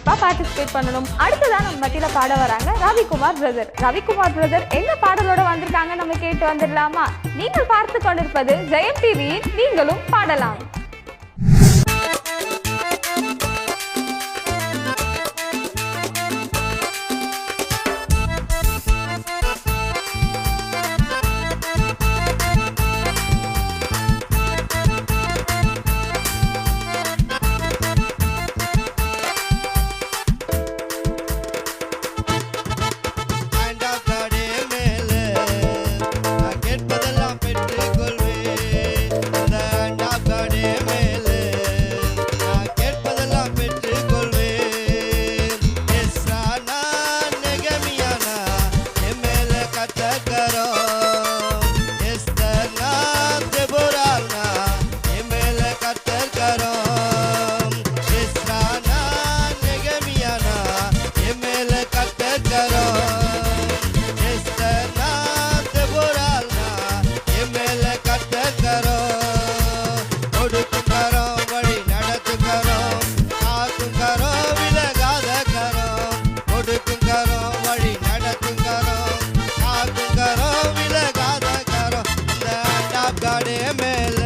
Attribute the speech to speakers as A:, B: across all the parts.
A: கண்டிப்பா பார்ட்டிசிபேட் பண்ணணும். அடுத்ததான் நம்ம மத்தியில பாட வராங்க ரவிக்குமார் பிரதர் ரவிக்குமார் பிரதர் என்ன பாடலோட வந்திருக்காங்க நம்ம கேட்டு வந்துடலாமா? நீங்கள் பார்த்து கொண்டிருப்பது ஜெயம் டிவியில் நீங்களும் பாடலாம்.
B: गड़े में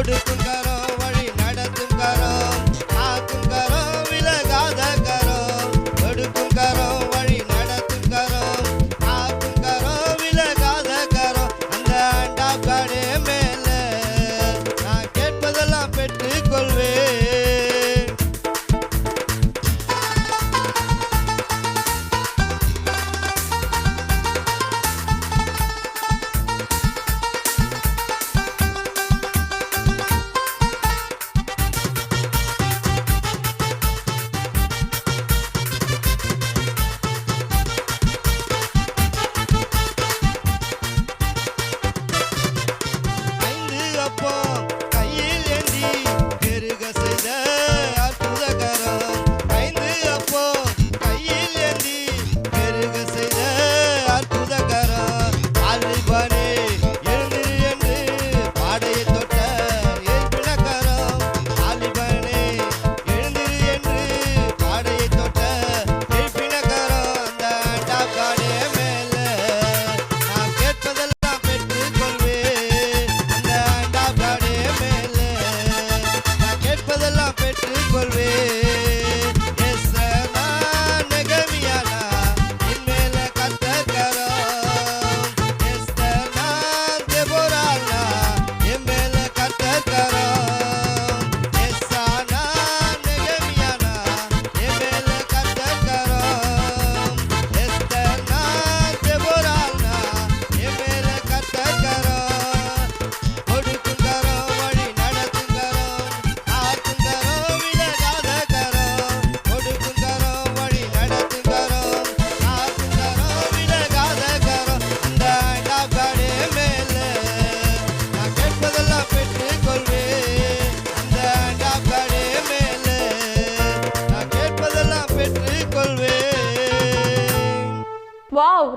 A: കൊടുക്കും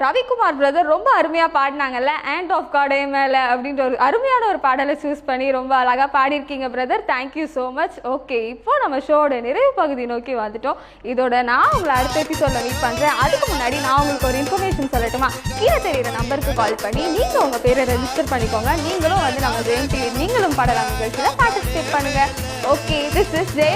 A: ரவிக்குமார் பிரதர் ரொம்ப அருமையாக பாடினாங்கல்ல ஆண்ட் ஆஃப் காடே மேலே அப்படின்ற ஒரு அருமையான ஒரு பாடலை சூஸ் பண்ணி ரொம்ப அழகாக பாடியிருக்கீங்க brother thank you so much okay இப்போ நம்ம ஷோட நிறைவு பகுதி நோக்கி வந்துட்டோம். இதோட நான் உங்களை அடுத்த எபிசோட்ல மீட் பண்ணுறேன் அதுக்கு முன்னாடி நான் உங்களுக்கு ஒரு இன்ஃபர்மேஷன் சொல்லட்டுமா? கீழே தெரியுற நம்பருக்கு கால் பண்ணி நீங்கள் உங்கள் பேரை ரெஜிஸ்டர் பண்ணிக்கோங்க. நீங்களும் வந்து நம்ம ஜெயம் டிவி நீங்களும் பாடலாம் நிகழ்ச்சியில் பார்ட்டிசிபேட் பண்ணுங்கள் ஓகே திஸ் இஸ் ஜெயம்